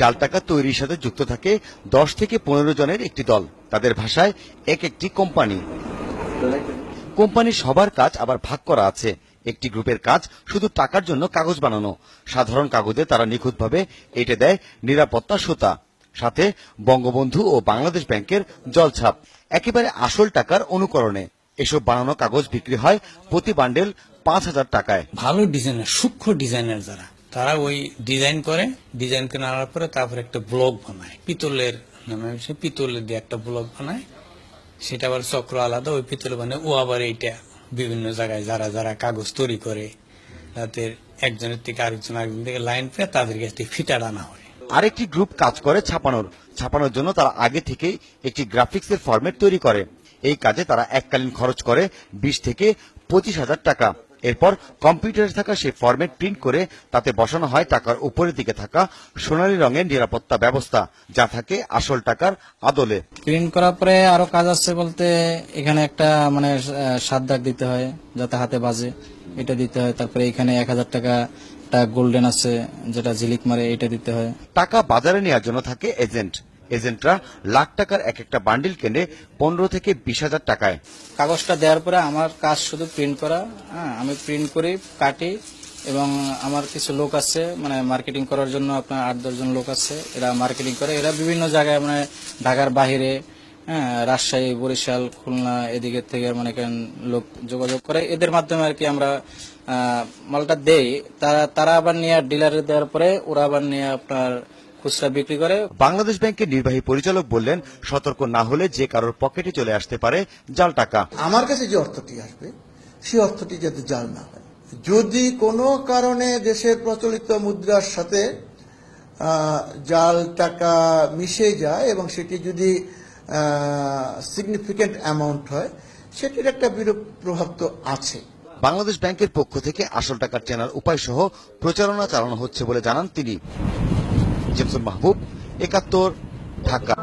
জাল টাকা তৈরির সাথে যুক্ত থাকে দশ থেকে পনেরো জনের একটি দল। তাদের ভাষায় এক একটি কোম্পানি। কোম্পানির সবার কাজ আবার ভাগ করা আছে। একটি গ্রুপের কাজ শুধু টাকার জন্য কাগজ বানানো। সাধারণ কাগজে তারা নিখুঁতভাবে এঁটে দেয় নিরাপত্তা সুতা। সাথে বঙ্গবন্ধু ও বাংলাদেশ ব্যাংকের জলছাপ। একেবারে আসল টাকার অনুকরণে। এসব বানানো কাগজ বিক্রি হয় প্রতি বান্ডেল পাঁচ হাজার টাকায়। ভালো ডিজাইনার, সূক্ষ্ম ডিজাইনার যারা। তারা ওই ডিজাইন করে ডিজাইন করে আনার পরে তারপরে একটা ব্লক বানায়। পিতলের নামে সে পিতলের দিয়ে একটা ব্লক বানায়। সেটা আবার চক্র আলাদা, ওই পিতল বানায় ও আবার এইটা বিভিন্ন জায়গায় যারা যারা কাগজ তৈরি করে, তাদের একজনের থেকে আরেকজন আরেকজন থেকে লাইন পেয়ে তাদের কাছ থেকে ফিটার আনা হয়। আরেকটি গ্রুপ কাজ করে ছাপানোর। ছাপানোর জন্য তারা আগে থেকেই একটি গ্রাফিক্সের ফরম্যাট তৈরি করে। এই কাজে তারা এককালীন খরচ করে বিশ থেকে পঁচিশ হাজার টাকা। এরপর কম্পিউটারে থাকা সেই ফর্মেট প্রিন্ট করে তাতে বসানো হয় টাকার উপরের দিকে থাকা সোনালী রঙের নিরাপত্তা ব্যবস্থা যা থাকে আসল টাকার আদলে। প্রিন্ট করার পরে আরও কাজ আছে বলতে এখানে একটা মানে সাত দাগ দিতে হয় যাতে হাতে বাজে। এটা দিতে হয় তারপরে এখানে এক হাজার টাকা গোল্ডেন আছে যেটা ঝিলিক মারে এটা দিতে হয়। টাকা বাজারে নেওয়ার জন্য থাকে এজেন্ট এজেন্টরা লাখ টাকার এক একটা বান্ডিল কেনে পনেরো থেকে বিশ হাজার টাকায়। কাগজটা দেওয়ার পরে আমার কাজ শুধু প্রিন্ট করা হ্যাঁ আমি প্রিন্ট করি, কাটি, এবং আমার কিছু লোক আছে মানে মার্কেটিং করার জন্য আপনার আট দশজন লোক আছে, এরা মার্কেটিং করে। এরা বিভিন্ন জায়গায় মানে ঢাকার বাহিরে হ্যাঁ রাজশাহী, বরিশাল, খুলনা এদিকের থেকে মানে লোক যোগাযোগ করে। এদের মাধ্যমে আর কি আমরা মালটা দেই। তারা তারা আবার নিয়ে ডিলারে দেওয়ার পরে ওরা আবার নিয়ে আপনার খুচরা বিক্রি করে। বাংলাদেশ ব্যাংকের নির্বাহী পরিচালক বললেন সতর্ক না হলে যে কারোর পকেটে চলে আসতে পারে জাল টাকা। আমার কাছে যে অর্থটি আসবে সেই অর্থটি যাতে জাল না হয়। যদি কোনো কারণে দেশের প্রচলিত মুদ্রার সাথে জাল টাকা মিশে যায় এবং সেটি যদি সিগনিফিক্যান্ট অ্যামাউন্ট হয় সেটির একটা বিরূপ প্রভাব তো আছে। বাংলাদেশ ব্যাংকের পক্ষ থেকে আসল টাকা চেনার উপায় সহ প্রচারণা চালানো হচ্ছে বলে জানান তিনি। জেমসন মাহবুব একাত্তর ঢাকা।